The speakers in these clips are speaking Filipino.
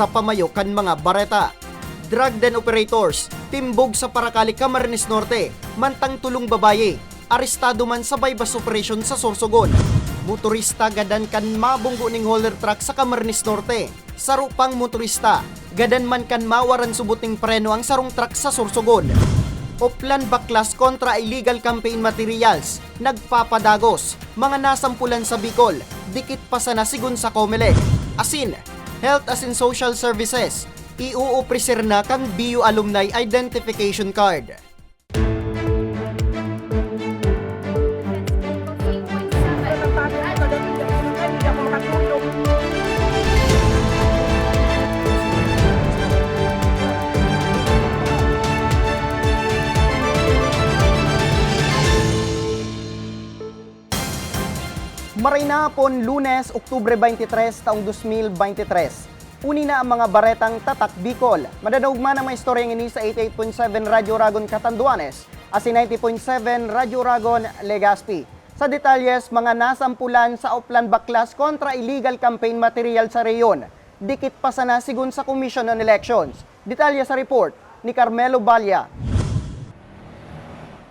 sa pamayo kan mga bareta. Drug den operators, timbog sa Paracali, Camarines Norte, mantang tulong babaye, arestado man sa bypass operation sa Sorsogon. Motorista gadan kan mabunggo ning hauler truck sa Camarines Norte. Sarupang motorista, gadan man kan mawaran subuting preno ang sarong truck sa Sorsogon. Oplan Baklas kontra illegal campaign materials, nagpapadagos, mga nasampulan sa Bicol, dikit pa sa nasigun sa Comelec. Asin, Health as in Social Services, iuupresir na kang BU Alumni Identification Card. Marinapon, Lunes, Oktubre 23, taong 2023. Uni na ang mga baretang tatak Bicol. Madadaugman ang mga istoryang ini sa 88.7 Radyo Ragon Catanduanes at si 90.7 Radyo Ragon Legazpi. Sa detalyes, mga nasampulan sa Oplan Baklas kontra illegal campaign material sa reyon. Dikit pa sana sigun sa Commission on Elections. Detalye sa report ni Carmelo Balya.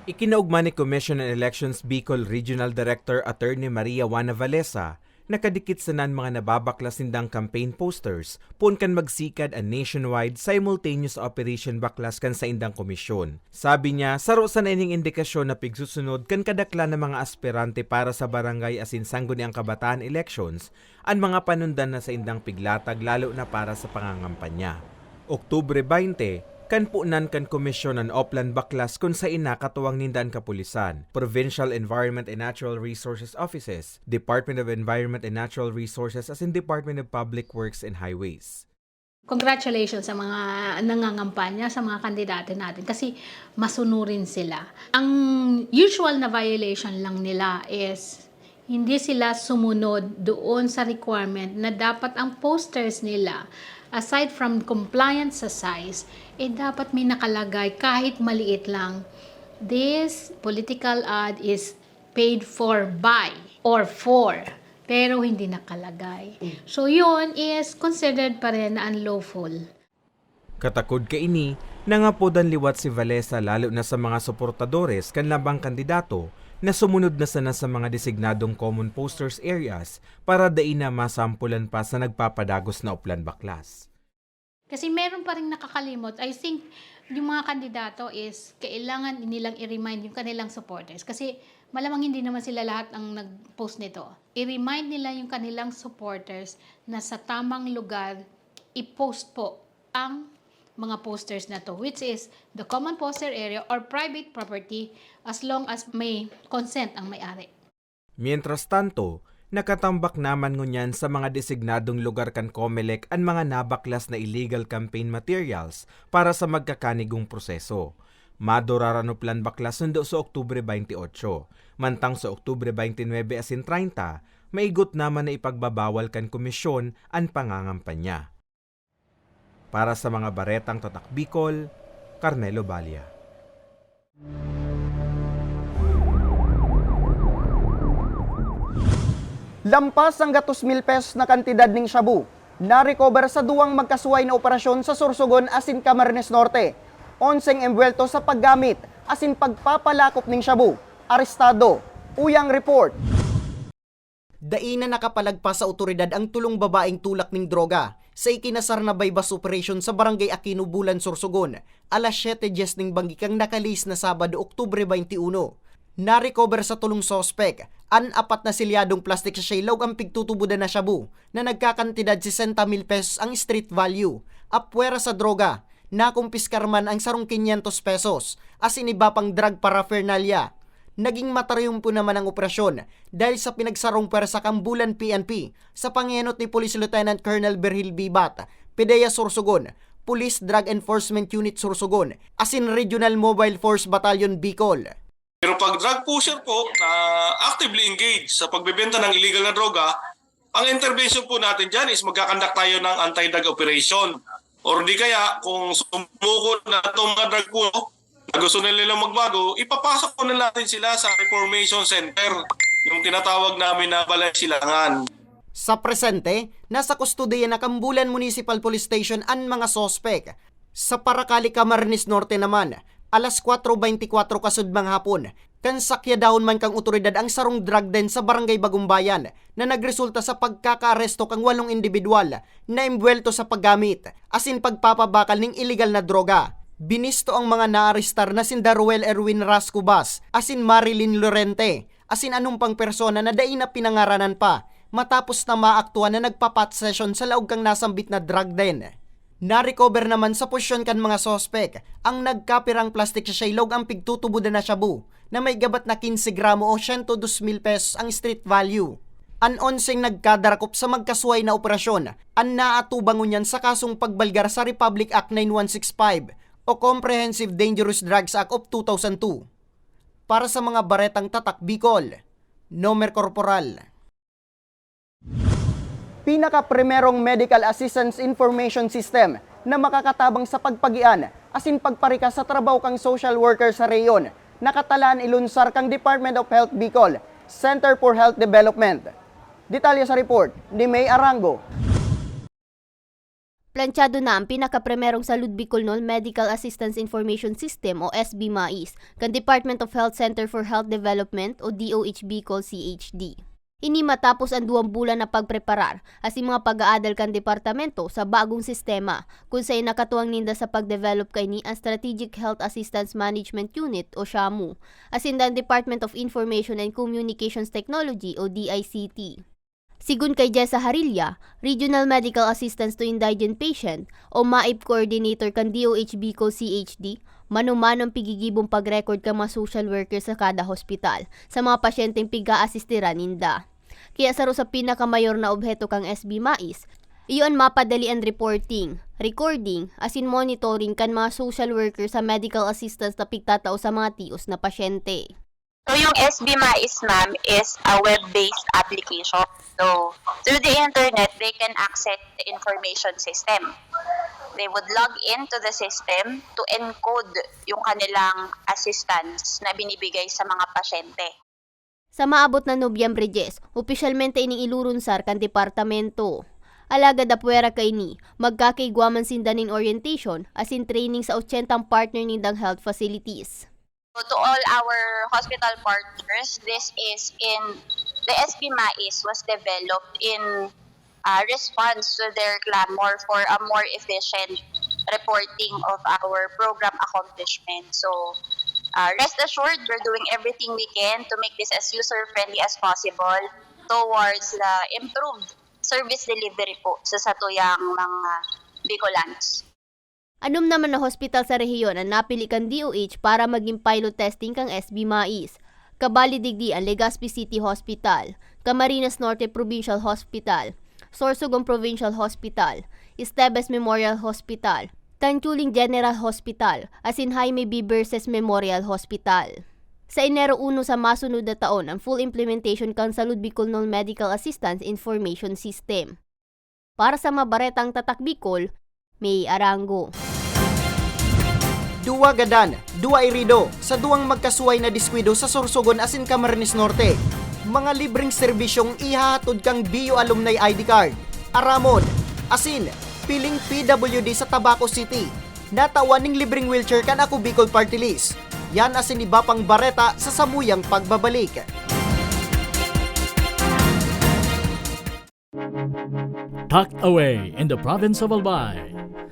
Ikinaugma ni Commission on Elections Bicol Regional Director Attorney Maria Juana Valesa nakadikit sa nan mga nababaklas nindang campaign posters pun kan magsikad a nationwide simultaneous operation baklas kan sa indang komisyon. Sabi niya, saro sa ining indikasyon na pigsusunod kan kadakla ng mga aspirante para sa barangay asin sangguni ang kabataan elections ang mga panundan na sa indang piglatag lalo na para sa pangangampanya. Oktubre 20, kan punan kan komisyon ng Oplan Baklas kung sa ina katuwang nindan kapulisan, Provincial Environment and Natural Resources Offices, Department of Environment and Natural Resources as in Department of Public Works and Highways. Congratulations sa mga nangangampanya, sa mga kandidato natin kasi masunurin sila. Ang usual na violation lang nila is hindi sila sumunod doon sa requirement na dapat ang posters nila aside from compliance sa size, eh dapat may nakalagay kahit maliit lang. This political ad is paid for by or for pero hindi nakalagay. So yun is considered pa rin unlawful. Katakod ka ini, nangapodan liwat si Valesa lalo na sa mga suportadores kan labang kandidato na sumunod na sana sa mga designadong common posters areas para dain na masampulan pa sa nagpapadagos na uplan baklas. Kasi meron pa rin nakakalimot. I think yung mga kandidato is kailangan nilang i-remind yung kanilang supporters. Kasi malamang hindi naman sila lahat ang nag-post nito. I-remind nila yung kanilang supporters na sa tamang lugar i-post po ang mga posters na to which is the common poster area or private property as long as may consent ang may-ari. Mientras tanto, nakatambak naman ngunyan sa mga designadong lugar kan Comelec ang mga nabaklas na illegal campaign materials para sa magkakanigong proseso. Madurarano plan baklas sundo sa Oktubre 28. Mantang sa Oktubre 29 asin 30, maigot naman na ipagbabawal kan komisyon ang pangangampanya. Para sa mga baretang tatak Bicol, Carmelo Balia. Lampas ang gatos mil pesos na kantidad ng shabu. Na-recover sa duwang magkasuway na operasyon sa Sursogon asin Camarines Norte. Onseng embwelto sa paggamit asin pagpapalakop ng shabu. Arestado. Uyang report. Daina nakapalagpas sa otoridad ang tulong babaeng tulak ng droga sa ikinasar na bypass operation sa Barangay Aquino, Bulan, Sorsogon, alas 7.10 ng bangikang nakalis na Sabado, Oktubre 21 na-recover sa tulong sospek. An apat na silyadong plastic sa shaylaw ang pigtutubudan na shabu na nagkakantidad 60 mil pesos ang street value. Apwera sa droga, nakumpiskar man ang sarong 500 pesos. As iniba pang drug paraphernalia. Naging matarayong po naman ang operasyon dahil sa pinagsarong pwersa kambulan PNP sa pangenot ni Police Lieutenant Colonel Berhil Bibat, Pedea Sorsogon, Police Drug Enforcement Unit Sorsogon, asin Regional Mobile Force Battalion Bicol. Pero pag drug pusher po na actively engaged sa pagbebenta ng illegal na droga, ang intervention po natin dyan is magkakandak tayo ng anti-drug operation. Or di kaya kung sumuko na itong mga drug po na gusto nila nilang magbago, ipapasok po na natin sila sa reformation center, yung tinatawag namin na balay silangan. Sa presente, nasa kustudiya na Kambulan Municipal Police Station ang mga sospek. Sa Paracali, Camarines Norte naman, alas 4.24 kasudmang hapon, kan sakya dahon man kang otoridad ang sarong drug den sa Barangay Bagumbayan na nagresulta sa pagkakaaresto kang walong individual na imbwelto sa paggamit asin pagpapabakal ng illegal na droga. Binisto ang mga naarestar na sin Daruel Erwin Rascubas asin Marilyn Lorente asin anong pang persona na dai na pinangaranan pa matapos na maaktuhan na nagpapat session sa laog kang nasambit na drug den. Na-recover naman sa posisyon kan mga sospek ang nagkapirang plastic sa shaylog ang pigtutubudan na shabu na may gabat na 15 gramo o 102 mil pesos ang street value. An onseng nagkadarakop sa magkasuway na operasyon, ang naatubangon yan sa kasong pagbalgar sa Republic Act 9165 o Comprehensive Dangerous Drugs Act of 2002. Para sa mga baretang tatak Bicol, Nomer Corporal pinaka-primerong medical assistance information system na makakatabang sa pagpagian asin pagparika sa trabaho kang social worker sa reyon. Nakatalaan ilunsar kang Department of Health Bicol, Center for Health Development. Detalye sa report ni May Arango. Planchado na ang pinakaprimerong salud Bicolnol Medical Assistance Information System o SBMAIS kan Department of Health Center for Health Development o DOH Bicol CHD. Ini matapos ang duwang bulan na pagpreparar asin mga pag-aadal kan departamento sa bagong sistema kung sa'y nakatuwang ninda sa pag-develop kay ni ang Strategic Health Assistance Management Unit o SHAMU asin ang Department of Information and Communications Technology o DICT. Sigun kay Jessa Harilla, Regional Medical Assistance to Indigent Patient o MAIP Coordinator kan DOH Bicol CHD, manumanong pigigibong pag-record ka mga social worker sa kada hospital sa mga pasyenteng piga-asistiran ninda. Kaya saro sa pinakamayor na obheto kang SB Mais, iyon mapadali ang reporting, recording, asin monitoring kan mga social worker sa medical assistance na pigtatao sa mga tios na pasyente. So yung SB Mais ma'am is a web-based application. So through the internet, they can access the information system. They would log into the system to encode yung kanilang assistance na binibigay sa mga pasyente. Sa maabot na Nobyembre 10, opisyalmente ining ilurunsar kan departamento. Alaga da puwera kay ni, magkakaigwaman sindanin orientation as in training sa 80 partner nindang health facilities. To all our hospital partners, this is in the SB Mais was developed in uh, response to their clamor for a more efficient reporting of our program accomplishment. So uh, rest assured, we're doing everything we can to make this as user-friendly as possible towards the improved service delivery po sa satuyang mga Bicolans. Anom naman na hospital sa rehiyon ang napili kang DOH para maging pilot testing kang SB Mais. Kabali digdi ang Legazpi City Hospital, Camarines Norte Provincial Hospital, Sorsogon Provincial Hospital, Estebes Memorial Hospital, Tanchuling General Hospital, asin Jaime B. Verses Memorial Hospital. Sa Enero 1 sa masunod na taon ang full implementation kang Salud Bicolnol Medical Assistance Information System. Para sa mabaretang tatak Bicol, May Arango. Duwa gadan, duwa irido, sa duwang magkasuway na diskwido sa Sorsogon asin Camarines Norte. Mga libreng serbisyong ihahatod kang BU Alumni ID Card, Aramon, asin, piling PWD sa Tabaco City. Natawan ning libreng wheelchair kan ako Bicol Party List. Yan asin iba pang bareta sa samuyang pagbabalik. tucked away in the province of Albay,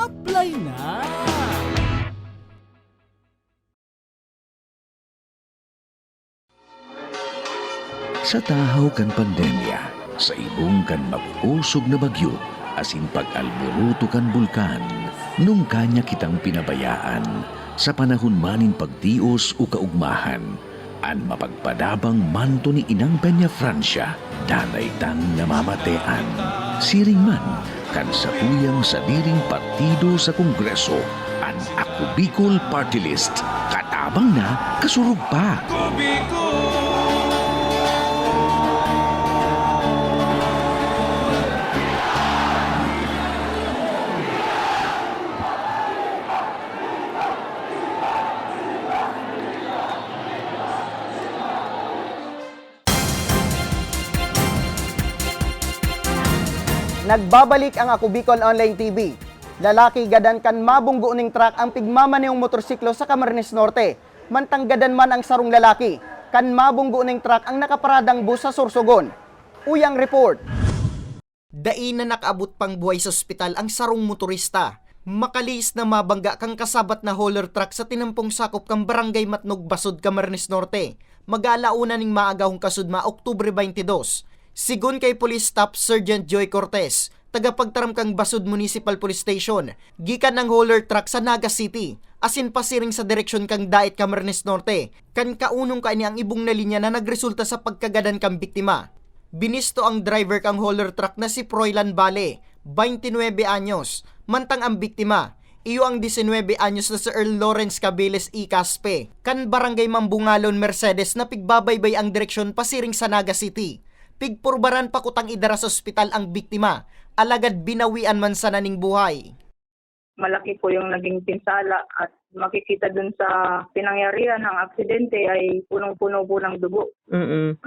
Apply na! Sa tahaw kan pandemya, sa ibong kan mapusog na bagyo, asin pag-alboruto kan bulkan, nung kanya kitang pinabayaan, sa panahon manin pagtios o kaugmahan, an mapagpadabang manto ni Inang Peña Francia, danay tang namamatean. Siring man, kan sa tuyang sa diring partido sa Kongreso, an Ako Bicol Party List, katabang na kasurug pa. Nagbabalik ang Ako Bicol Online TV. Lalaki gadan kan mabunggo ning truck ang pigmamanehong motorsiklo sa Camarines Norte. Mantang gadan man ang sarong lalaki, kan mabunggo ning truck ang nakaparadang bus sa Sorsogon. Uyang report. Dai na nakaabot pang buhay sa ospital ang sarong motorista. Makalis na mabangga kang kasabat na hauler truck sa tinampong sakop kang barangay Matnog Basod, Camarines Norte. Mag-alauna ning maagahong kasudma Oktubre 22. Sigun kay Police Staff Sergeant Joy Cortez, tagapagtaram kang Basod Municipal Police Station, gikan ng hauler truck sa Naga City, asin pasiring sa direksyon kang Daet Camarines Norte, kan kaunong kaini ang ibong na linya na nagresulta sa pagkagadan kang biktima. Binisto ang driver kang hauler truck na si Froilan Bale, 29 anyos, mantang ang biktima, iyo ang 19 anyos na si Earl Lawrence Cabeles E. Caspe, kan barangay Mambungalon Mercedes na pigbabaybay ang direksyon pasiring sa Naga City. Pigpurbaran pa kutang idara sa ospital ang biktima, alagad binawian man sa naning buhay. Malaki po yung naging pinsala at makikita dun sa pinangyarihan ng aksidente ay punong-puno po ng dugo.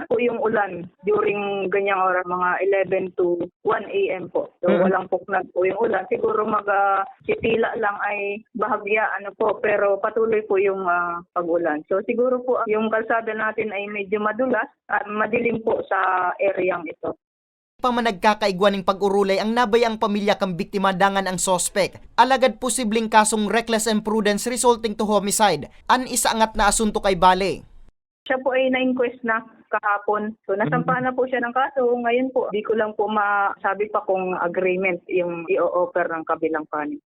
Po yung ulan during ganyang oras, mga 11 to 1 a.m. po. So walang puknag po yung ulan. Siguro mag ah, sitila lang ay bahagya ano po pero patuloy po yung ah, pag-ulan. So siguro po yung kalsada natin ay medyo madulas at madilim po sa areang ito. Pa man nagkakaigwan ng pag-urulay ang nabay ang pamilya kang biktima dangan ang sospek. Alagad posibleng kasong reckless imprudence resulting to homicide. An isa angat na asunto kay Bale. Siya po ay na-inquest na kahapon. So nasampahan na po siya ng kaso. Ngayon po, di ko lang po masabi pa kung agreement yung i-offer ng kabilang panig.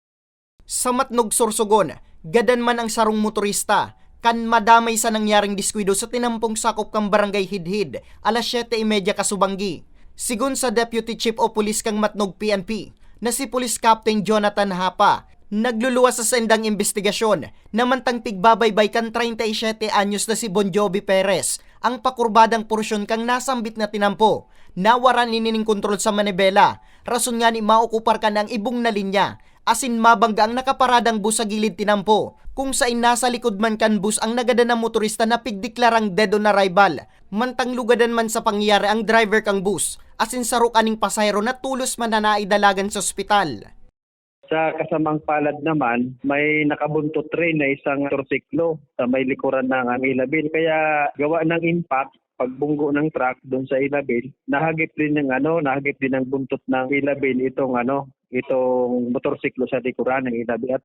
Sa Matnog Sorsogon, gadan man ang sarong motorista, kan madamay sa nangyaring diskuido sa tinampong sakop kang barangay Hidhid, alas 7.30 kasubanggi. Sigun sa Deputy Chief o Police kang Matnog PNP, na si Police Captain Jonathan Hapa, nagluluwas sa sendang investigasyon namantang pigbabaybay kan 37 anyos na si Bon Jovi Perez, ang pakurbadang porsyon kang nasambit na tinampo, nawaran ninining kontrol sa Manibela, rason nga ni maokupar ka ng ibong na linya, asin mabangga ang nakaparadang bus sa gilid tinampo, kung sa nasa likod man kan bus ang nagada ng motorista na pigdeklarang dead on arrival, mantang lugadan man sa pangyayari ang driver kang bus, asin sarok aning pasayro na tulos man na naidalagan sa ospital. Sa kasamang palad naman, may nakabuntot rin na isang motorsiklo sa may likuran ng ang Ilabil. Kaya gawa ng impact, pagbunggo ng truck doon sa Ilabil, nahagip din ng ano, nahagip din ng buntot ng Ilabil itong ano, itong motorsiklo sa likuran ng Ilabil at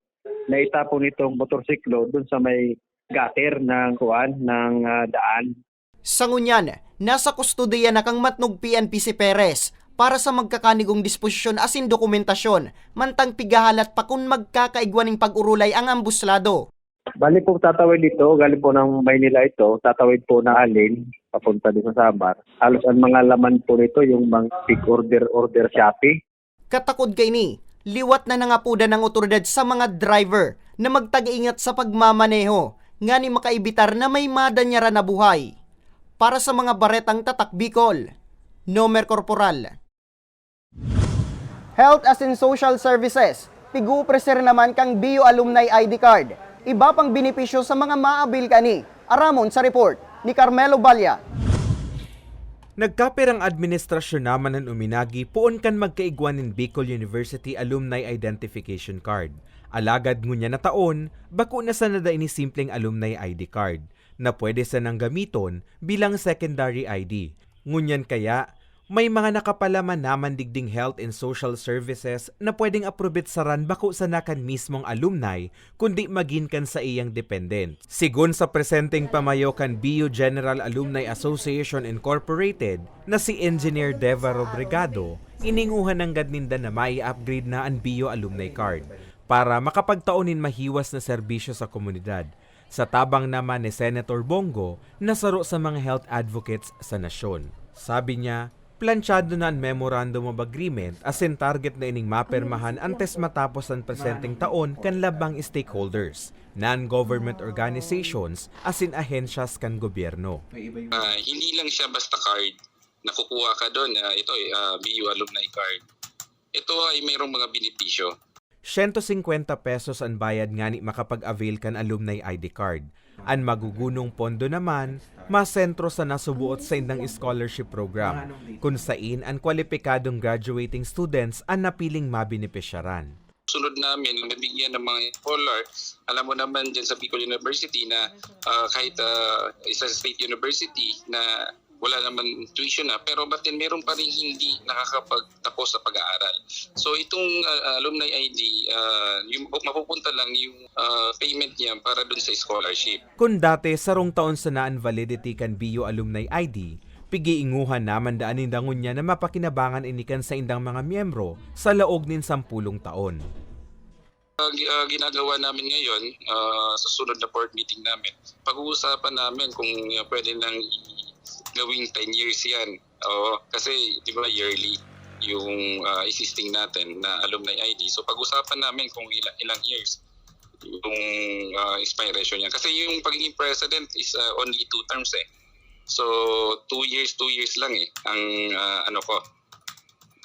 naitapon itong motorsiklo doon sa may gutter ng kuan ng ah, daan. Sa ngunyan, nasa kustodiya na kang matnog PNP si Perez para sa magkakanigong disposisyon asin dokumentasyon, mantang pigahalat pa kung magkakaigwaning pag-urulay ang ambuslado. Bali po tatawid dito, galing po ng Maynila ito, tatawid po na alin, papunta din sa Samar. Halos ang mga laman po nito, yung mga big order order Shopee. Katakod kay ni, liwat na nangapuda ng otoridad sa mga driver na magtag-ingat sa pagmamaneho, nga ni makaibitar na may madanyara na buhay. Para sa mga baretang tatak Bicol, Nomer Corporal. Health as in Social Services, pigu preser naman kang BU Alumni ID Card. Iba pang benepisyo sa mga maabil kani. Aramon sa report ni Carmelo Balya. Nagkapirang administrasyon naman ng uminagi poon kan magkaigwan in Bicol University Alumni Identification Card. Alagad ngunya na taon, bako na sa nada ini simpleng alumni ID card na pwede sa nang gamiton bilang secondary ID. Ngunyan kaya, may mga nakapalaman naman digding health and social services na pwedeng aprobit saran bako sa nakan mismong alumni kundi magin kan sa iyang dependent. Sigun sa presenteng pamayo kan BU General Alumni Association Incorporated na si Engineer Deva Robregado, ininguhan ng gadninda na mai-upgrade na ang BU Alumni Card para makapagtaonin mahiwas na serbisyo sa komunidad. Sa tabang naman ni Senator Bongo, nasaro sa mga health advocates sa nasyon. Sabi niya, planchado na ang Memorandum of Agreement as in target na ining mapermahan antes matapos ang presenteng taon kan labang stakeholders, non-government organizations as in ahensyas kan gobyerno. Ah, hindi lang siya basta card na kukuha ka doon na ito ay ah, BU alumni card. Ito ay mayroong mga benepisyo. 150 pesos ang bayad nga ni makapag-avail kan alumni ID card. Ang magugunong pondo naman, masentro sa nasubuot sa indang scholarship program, kung sain ang kwalipikadong graduating students ang napiling mabenepisyaran. Sunod namin, mabigyan ng mga scholar. Alam mo naman dyan sa Bicol University na ah, kahit ah, isa state university na wala naman tuition na, pero batin meron pa rin hindi nakakapagtapos sa pag-aaral. So itong ah, alumni ID, ah, yung mapupunta lang yung ah, payment niya para dun sa scholarship. Kung dati sarong taon sa naan validity kan BU Alumni ID, pigiinguhan naman daan nindangon niya na mapakinabangan inikan sa indang mga miyembro sa laog nin sampulong taon. Uh, gi- uh, ginagawa namin ngayon uh, sa sunod na board meeting namin, pag-uusapan namin kung uh, pwede nang gawing 10 years yan. Oo, kasi di ba yearly yung uh, existing natin na alumni ID. So pag-usapan namin kung ilang, ilang years yung uh, expiration niya. Kasi yung pagiging president is uh, only two terms eh. So two years, two years lang eh ang uh, ano ko,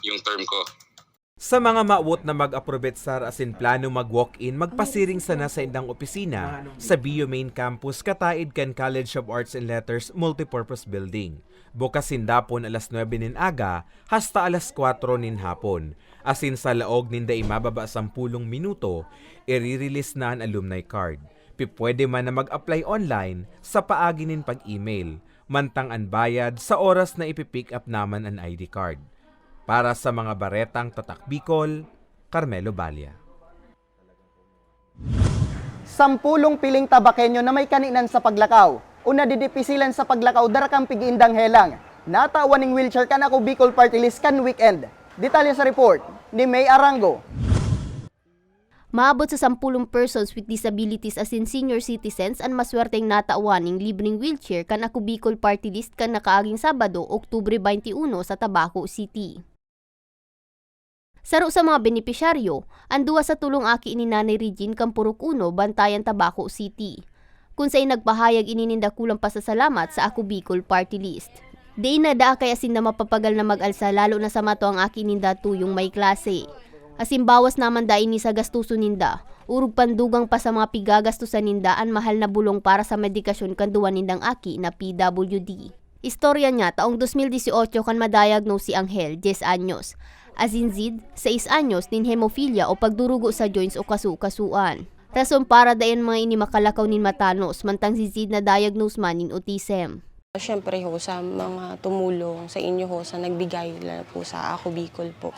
yung term ko. Sa mga maawot na mag-aprobet sar asin plano mag-walk-in, magpasiring sana sa indang opisina sa BU Main Campus kataid kan College of Arts and Letters Multipurpose Building. Bukas sindapon alas 9 nin aga hasta alas 4 nin hapon. Asin sa laog ninda imababa 10 minuto, i-release na ang alumni card. Pipwede man na mag-apply online sa paagi nin pag-email, mantang ang bayad sa oras na ipipick up naman ang ID card. Para sa mga baretang tatak Bicol, Carmelo Balya. Sampulong piling tabakenyo na may kaninan sa paglakaw. Una didipisilan sa paglakaw darakang pigindang helang. Natawan ning wheelchair kan ako Bicol Party List kan weekend. Detalye sa report ni May Arango. Maabot sa 10 persons with disabilities as in senior citizens ang maswerteng natawan ng libreng wheelchair kan ako Bicol Party List kan nakaaging Sabado, Oktubre 21 sa Tabaco City. Saro sa mga benepisyaryo, ang duwa sa tulong aki ni Nanay Regine Campurok Bantayan, Tabaco City. Kung sa'y nagpahayag inininda kulang pasasalamat sa Ako Bicol Party List. Di na da kaya sin na mapapagal na mag-alsa lalo na sa mato ang aki ninda tuyong may klase. Asin bawas naman da ini sa gastuso ninda. Urug pandugang pa sa mga pigagastusan ninda ang mahal na bulong para sa medikasyon kanduan nindang aki na PWD. Istorya niya taong 2018 kan madiagnose si Angel, 10 anyos. Azinzid, 6 anyos, nin hemophilia o pagdurugo sa joints o kasu-kasuan. Rason para dayan mga ini makalakaw nin matanos, mantang si Zid na diagnose man nin autism. Siyempre ho, sa mga tumulong sa inyo ho, sa nagbigay lalo po sa Ako Bicol po,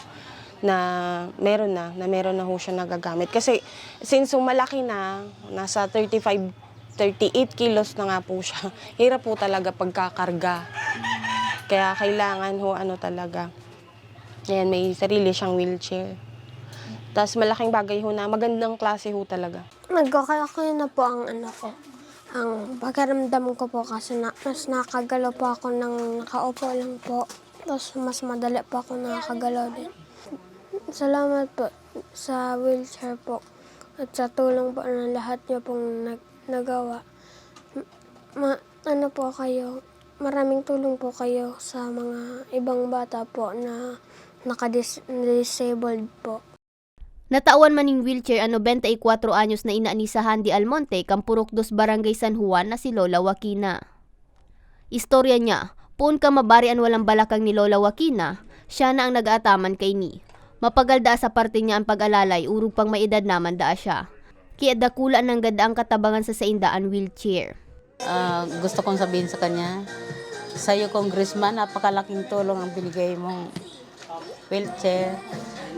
na meron na, na meron na ho siya nagagamit. Kasi since so malaki na, nasa 35, 38 kilos na nga po siya, hirap po talaga pagkakarga. Kaya kailangan ho, ano talaga, Ayan, may sarili siyang wheelchair. Tapos malaking bagay ho na magandang klase ho talaga. Nagkakaya na po ang ano ko. Ang pagkaramdam ko po kasi na, mas nakagalaw po ako nang nakaupo lang po. Tapos mas madali po ako nakakagalaw din. Salamat po sa wheelchair po at sa tulong po ng lahat niyo pong nag, nagawa. Ma, ano po kayo, maraming tulong po kayo sa mga ibang bata po na nakadisabled po. Natawan maning wheelchair ang 94 anyos na ina ni sa Handy Almonte, Kampurok dos Barangay San Juan na si Lola Wakina. Istorya niya, puon ka mabarian walang balakang ni Lola Wakina, siya na ang nag-aataman kay ni. Mapagal da sa parte niya ang pag-alalay, urug pang may edad naman da siya. Kaya dakula ng ganda ang katabangan sa saindaan wheelchair. Ah, gusto kong sabihin sa kanya, sa'yo, Congressman, napakalaking tulong ang binigay mong wheelchair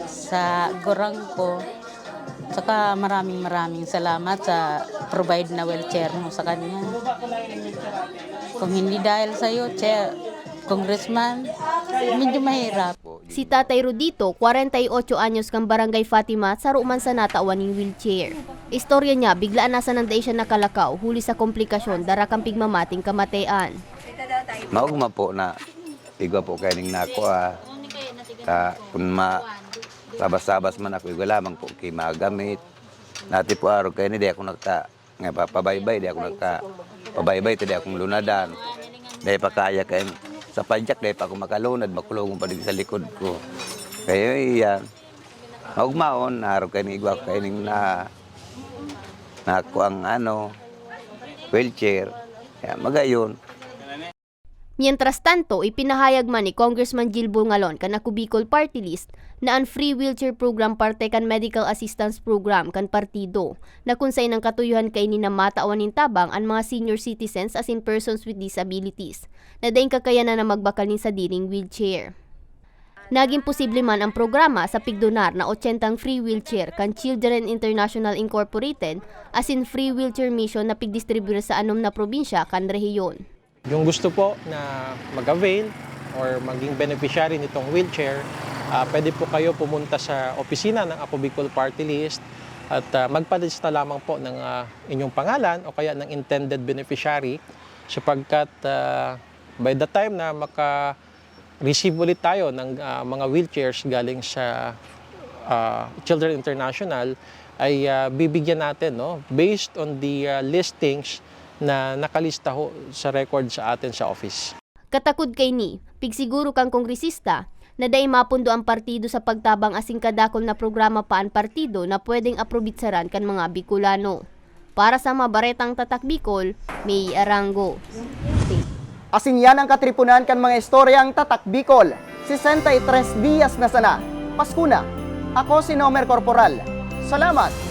sa gurang ko. Saka maraming maraming salamat sa provide na wheelchair mo sa kanya. Kung hindi dahil sa'yo, chair, Congressman, medyo mahirap. Si Tatay Rodito, 48 anyos kang barangay Fatima, saruman sa natawan ng wheelchair. Istorya niya, biglaan nasa nanday siya nakalakaw, huli sa komplikasyon, dara kang pigmamating kamatayan. Maugma po na igwa po kay ning nako ah. Ta kun ma sabas-sabas man ako igwa lamang po kay magamit. Nati po araw kay ni di ako nagta nga papabaybay di ako nagta pabaybay di akong lunadan. Dahil pa kaya kay sa padyak dahil pa ako makalunad makulong pa din sa likod ko. Kaya iyan. Maugmaon araw kay ni igwa kay ning na nako ang ano wheelchair. Kaya magayon. Mientras tanto, ipinahayag man ni Congressman Jill Bungalon kan ako Bicol Party List na ang free wheelchair program parte kan medical assistance program kan partido na kunsay ng katuyuhan kay ni na matawan nin tabang ang mga senior citizens as in persons with disabilities na daing kakayanan na magbakal nin sa dining wheelchair. Naging posible man ang programa sa pigdonar na 80 free wheelchair kan Children International Incorporated as in free wheelchair mission na pigdistribute sa anom na probinsya kan rehiyon. Yung gusto po na mag-avail or maging beneficiary nitong wheelchair, ah, pwede po kayo pumunta sa opisina ng Apo Bicol Party List at uh, magpadista lamang po ng ah, inyong pangalan o kaya ng intended beneficiary sapagkat ah, by the time na maka-receive ulit tayo ng ah, mga wheelchairs galing sa ah, Children International ay ah, bibigyan natin no based on the ah, listings na nakalista ho sa record sa atin sa office. Katakod kay ni, pigsiguro kang kongresista, na day mapundo ang partido sa pagtabang asing kadakol na programa pa ang partido na pwedeng aprobitsaran kan mga Bicolano. Para sa mabaretang tatak Bicol, May Arango. Asin yan ang katripunan kan mga istoryang Tatak Bicol. 63 Dias na sana. Pasko na. Ako si Nomer Corporal. Salamat!